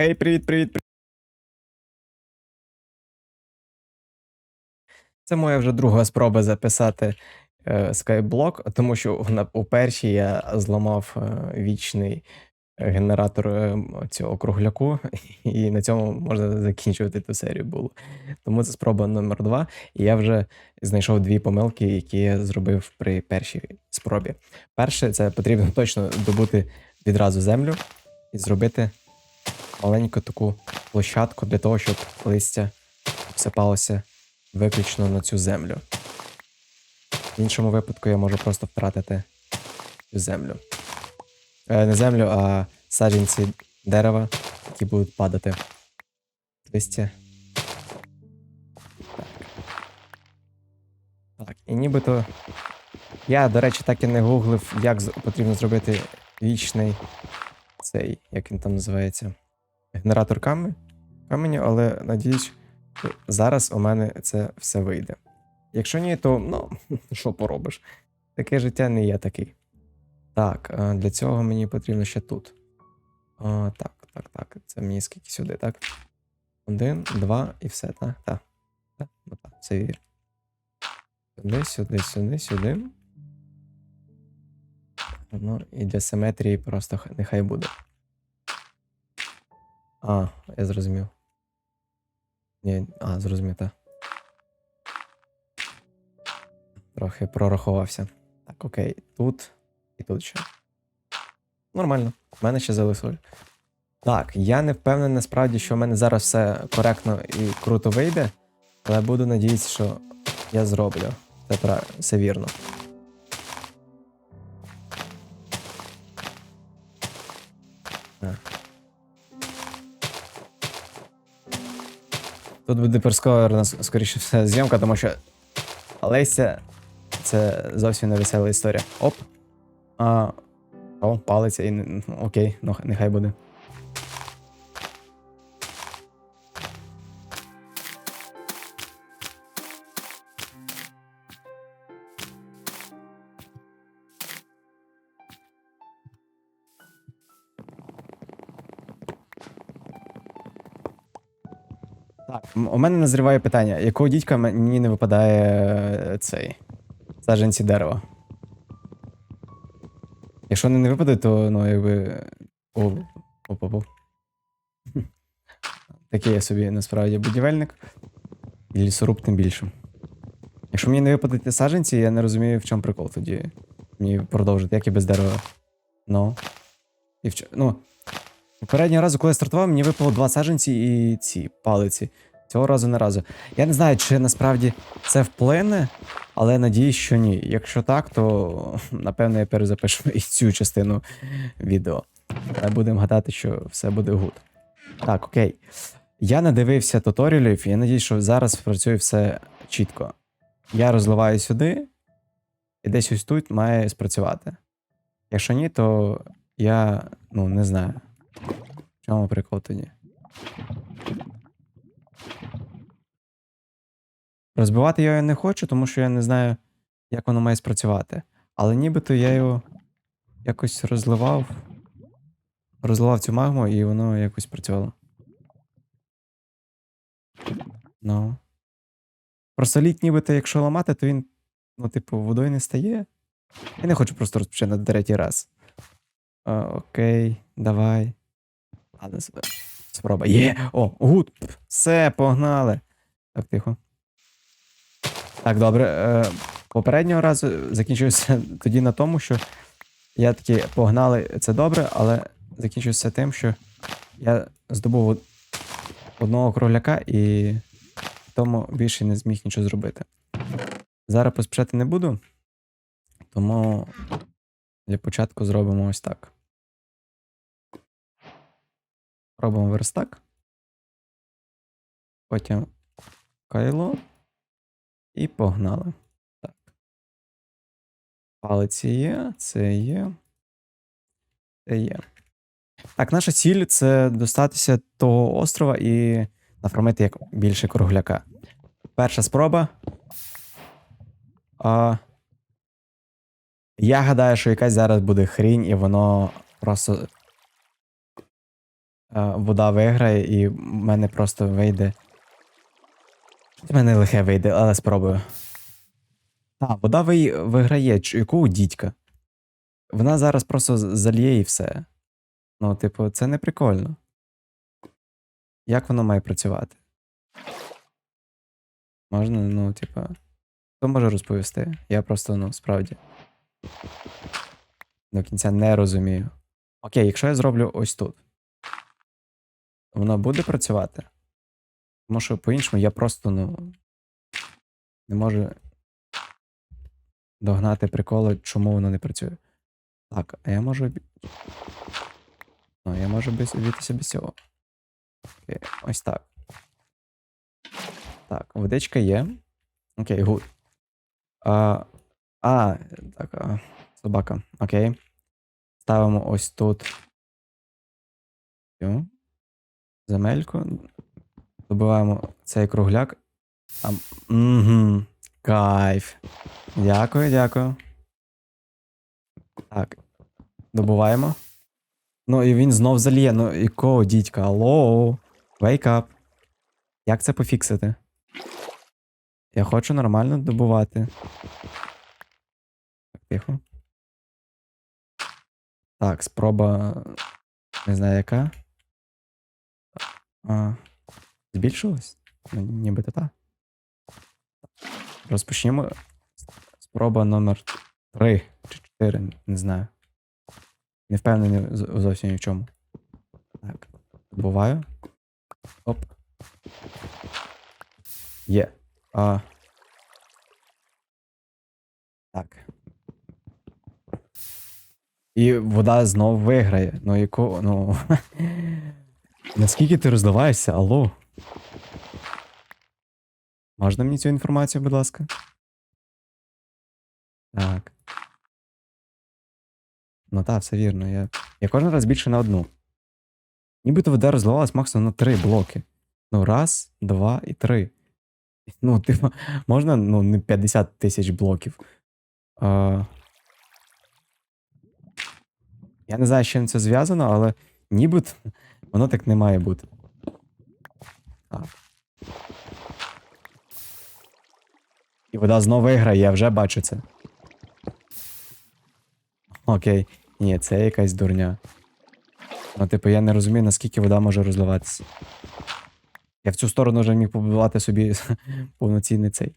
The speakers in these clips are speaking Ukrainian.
Ей, привіт, привіт. Це моя вже друга спроба записати е, скайблок, тому що на, у першій я зламав е, вічний генератор е, цього кругляку, і на цьому можна закінчувати ту серію було. Тому це спроба номер два. І я вже знайшов дві помилки, які я зробив при першій спробі. Перше, це потрібно точно добути відразу землю і зробити маленьку таку площадку для того, щоб листя всипалося виключно на цю землю. В іншому випадку я можу просто втратити цю землю. Е, не землю, а саджанці дерева, які будуть падати. Листя. Так. І нібито. Я, до речі, так і не гуглив, як потрібно зробити вічний цей, як він там називається, генератор каменю, але надіюсь, зараз у мене це все вийде. Якщо ні, то ну, що поробиш? Таке життя не є такий. Так, для цього мені потрібно ще тут. А, так, так, так. Це мені скільки сюди, так? Один, два і все, так? Так. Так, ну так, це вір. Сюди, сюди, сюди, сюди. Ну, і для симетрії просто нехай буде. А, я зрозумів. Ні, а, зрозумів, так. Трохи прорахувався. Так, окей, тут і тут ще. Нормально. В мене ще залишилось. Так, я не впевнений насправді, що в мене зараз все коректно і круто вийде, але буду надіятися, що я зроблю. Це все вірно. Тут буде персковерна, скоріше все, зйомка, тому що Леся це зовсім не весела історія. Оп. А, о, палиться і окей, ну нехай буде. Так, у мене назріває питання: якого дідька мені не випадає е, цей саджанці дерева? Якщо вони не випаде, то ну якби. О, оп, оп. Такий я собі насправді будівельник. І лісоруб тим більше. Якщо мені не випадуть саджанці, я не розумію, в чому прикол тоді. Мені продовжити, як і без дерева. Ну. І в чо- Ну. Попереднього разу, коли я стартував, мені випало два саджанці і ці палиці. Цього разу не разу. Я не знаю, чи насправді це вплине, але надіюсь, що ні. Якщо так, то напевно я перезапишу і цю частину відео. Але будемо гадати, що все буде гуд. Так, окей. Я надивився туторіалів, і я надіюсь, що зараз працює все чітко. Я розливаю сюди, і десь ось тут має спрацювати. Якщо ні, то я ну не знаю. Чому прикол тоді? Розбивати його не хочу, тому що я не знаю, як воно має спрацювати. Але нібито я його якось розливав. Розливав цю магму, і воно якось працювало. Ну. Просто лід, нібито, якщо ламати, то він, ну, типу, водою не стає. Я не хочу просто розпочинати третій раз. А, окей, давай. Ладно, спроба. Є! О, гуд! Все, погнали. Так, тихо. Так, добре. Е, попереднього разу закінчився тоді на тому, що я таки погнали, це добре, але закінчився тим, що я здобув одного кругляка і тому більше не зміг нічого зробити. Зараз поспішати не буду, тому для початку зробимо ось так. Робимо верстак. Потім кайло. І погнали. Так. Палиці є, це є. Це є. Так, наша ціль це достатися того острова і нафармити як більше кругляка. Перша спроба. А, я гадаю, що якась зараз буде хрінь, і воно просто вода виграє, і в мене просто вийде. В мене лихе вийде, але спробую. А, вода ви... виграє. Якого дідька? Вона зараз просто зальє і все. Ну, типу, це не прикольно. Як воно має працювати? Можна, ну, типу. Хто може розповісти? Я просто, ну, справді. До кінця не розумію. Окей, якщо я зроблю ось тут. Воно буде працювати? Тому що по-іншому я просто, ну. Не можу догнати приколи, чому воно не працює. Так, а я можу. Ну, я можу обійтися без цього. Окей, ось так. Так, водичка є. Окей, гуд. А, а, так, а, собака. Окей. Ставимо ось тут. Земельку. Добиваємо цей кругляк. А, угу. Кайф. Дякую, дякую. Так. Добуваємо. Ну і він знов заліє. Ну якого дідька? Алло. Wake up. Як це пофіксити? Я хочу нормально добувати. Так, тихо. Так, спроба. Не знаю яка. А, збільшилась? Ну, нібито та. Розпочнімо. Спроба номер 3 чи 4, не знаю. Не впевнений зовсім ні в чому. Так. Добуваю. Оп. Є. А. Так. І вода знов виграє. Ну яко. Ну. Наскільки ти роздаваєшся, алло? Можна мені цю інформацію, будь ласка? Так. Ну так, все вірно. Я, я кожен раз більше на одну. Нібито вода розливалась максимум на три блоки. Ну, раз, два і три. Ну, типу, можна ну, не 50 тисяч блоків. А... Я не знаю, з чим це зв'язано, але нібито воно так не має бути. Так. І вода знову виграє, я вже бачу це. Окей. Ні, це якась дурня. Ну, типу, я не розумію, наскільки вода може розливатися. Я в цю сторону вже міг побудувати собі повноцінний цей.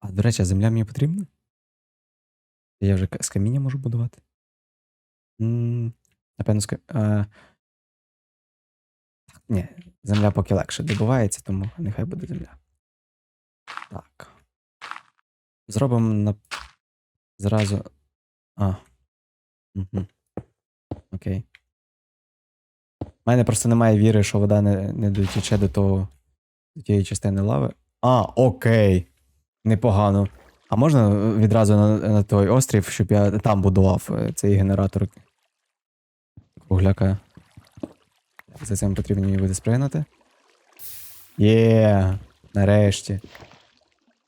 А, до речі, земля мені потрібна? Я вже з каміння можу будувати? м напевно, ка- а... Ні, земля поки легше добувається, тому нехай буде земля. Так. Зробимо на... зразу. А. Угу. Окей. У мене просто немає віри, що вода не, не дотіче до того до тієї частини лави. А, окей. Непогано. А можна відразу на, на той острів, щоб я там будував е, цей генератор кругляка. За цим потрібно мені буде спригнути. Є, нарешті.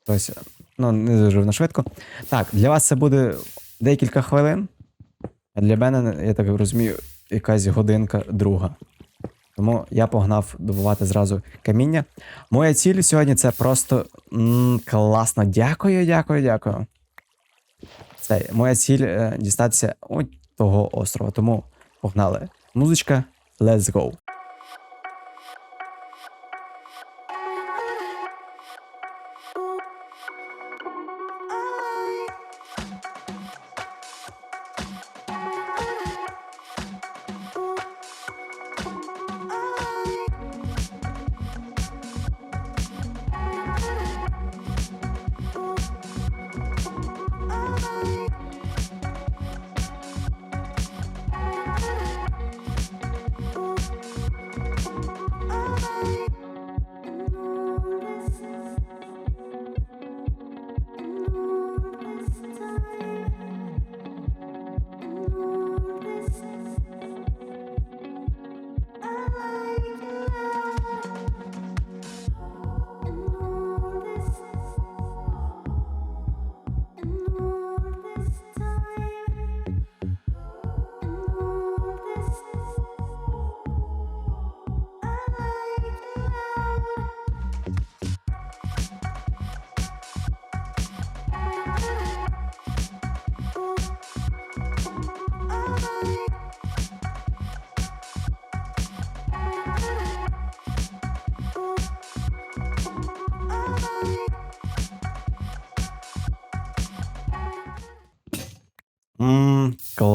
Ось, ну, не дуже воно швидко. Так, для вас це буде декілька хвилин. А для мене, я так розумію, якась годинка друга. Тому я погнав добувати зразу каміння. Моя ціль сьогодні це просто м, класно. Дякую, дякую, дякую. Це моя ціль е, дістатися от того острова. Тому погнали. Музичка, let's go.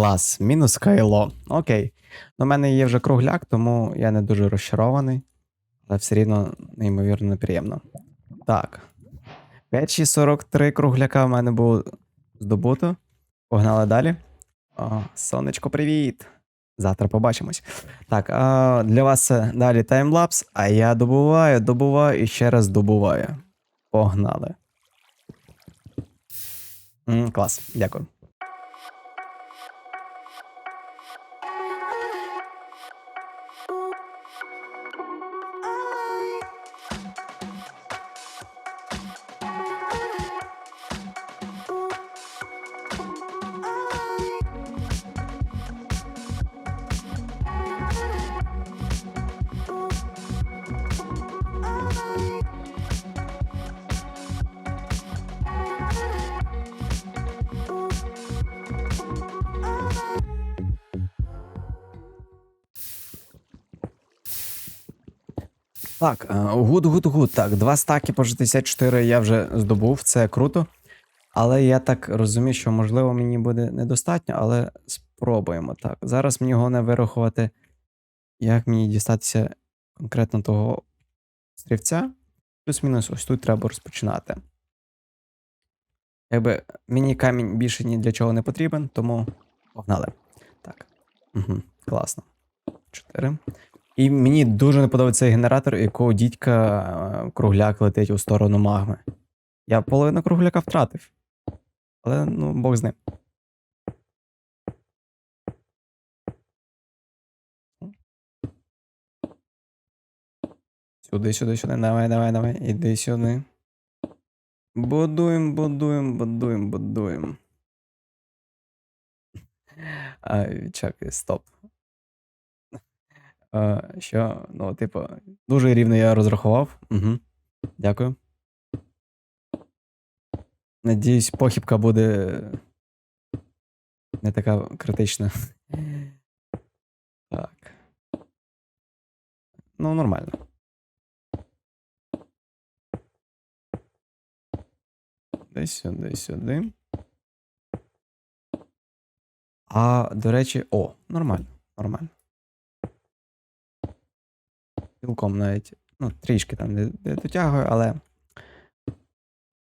Клас, мінус кайло. Окей. У мене є вже кругляк, тому я не дуже розчарований. Але все рівно неймовірно неприємно. Так. 5,43 кругляка в мене було здобуто. Погнали далі. О, сонечко, привіт! Завтра побачимось. Так, а для вас далі таймлапс, а я добуваю, добуваю і ще раз добуваю. Погнали. М, клас, дякую. Так, е, гуд, гуд, гуд. Так, два стаки по 64 я вже здобув, це круто. Але я так розумію, що можливо мені буде недостатньо, але спробуємо. Так, зараз мені головне вирахувати, як мені дістатися конкретно того стрівця. Плюс-мінус, ось тут треба розпочинати. Якби мені камінь більше ні для чого не потрібен, тому погнали. Так. Угу, класно. 4. І мені дуже не подобається генератор, якого дідька е, кругляк летить у сторону магми. Я половину кругляка втратив. Але ну, Бог з ним. Сюди, сюди, сюди. Давай, давай, давай. Іди сюди. Будуємо, будуємо, будуємо, будуємо. Чекай, стоп. А, що, ну, типу, дуже рівно я розрахував. Угу. Дякую. Надіюсь, похибка буде не така критична. Так. Ну, нормально. Десь сюди, сюди. А, до речі, о, нормально, нормально. Цілком навіть, ну, трішки там не, не дотягую, але.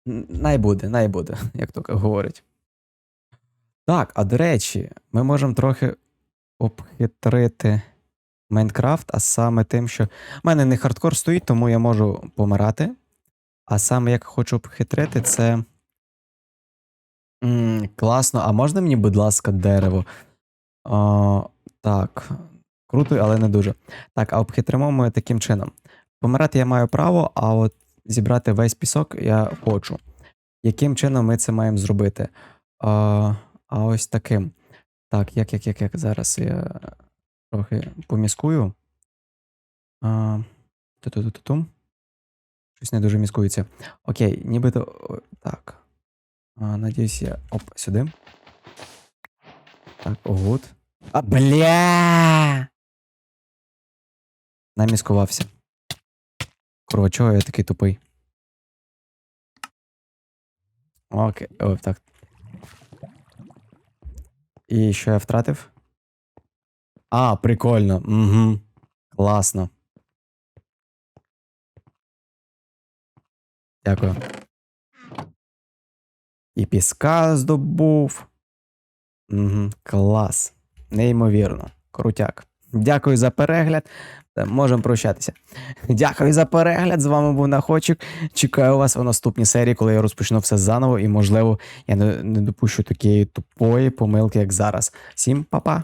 н- Най буде, як то говорять. Так, а до речі, ми можемо трохи обхитрити Майнкрафт, а саме тим, що в мене не хардкор стоїть, тому я можу помирати. А саме як хочу обхитрити, це. М, класно, а можна мені, будь ласка, дерево? А, так, круто, але не дуже. Так, а обхитримо ми таким чином. Помирати я маю право, а от зібрати весь пісок я хочу. Яким чином ми це маємо зробити? А, а ось таким. Так, як, як, як, як зараз я трохи поміскую. А, ту-ту-ту-ту. Щось не дуже міскується. Окей, нібито. Так. А, надіюсь, я. Оп, сюди. Так, гуд. А, бля! Наміскувався. Курва, чого я такий тупий? Окей, о, так. І що я втратив? А, прикольно. Угу. Класно. Дякую. І піска здобув. Угу. Клас. Неймовірно. Крутяк. Дякую за перегляд. Та Можемо прощатися. Дякую за перегляд. З вами був Находчик. Чекаю вас у наступній серії, коли я розпочну все заново, і, можливо, я не, не допущу такої тупої помилки, як зараз. Всім па-па.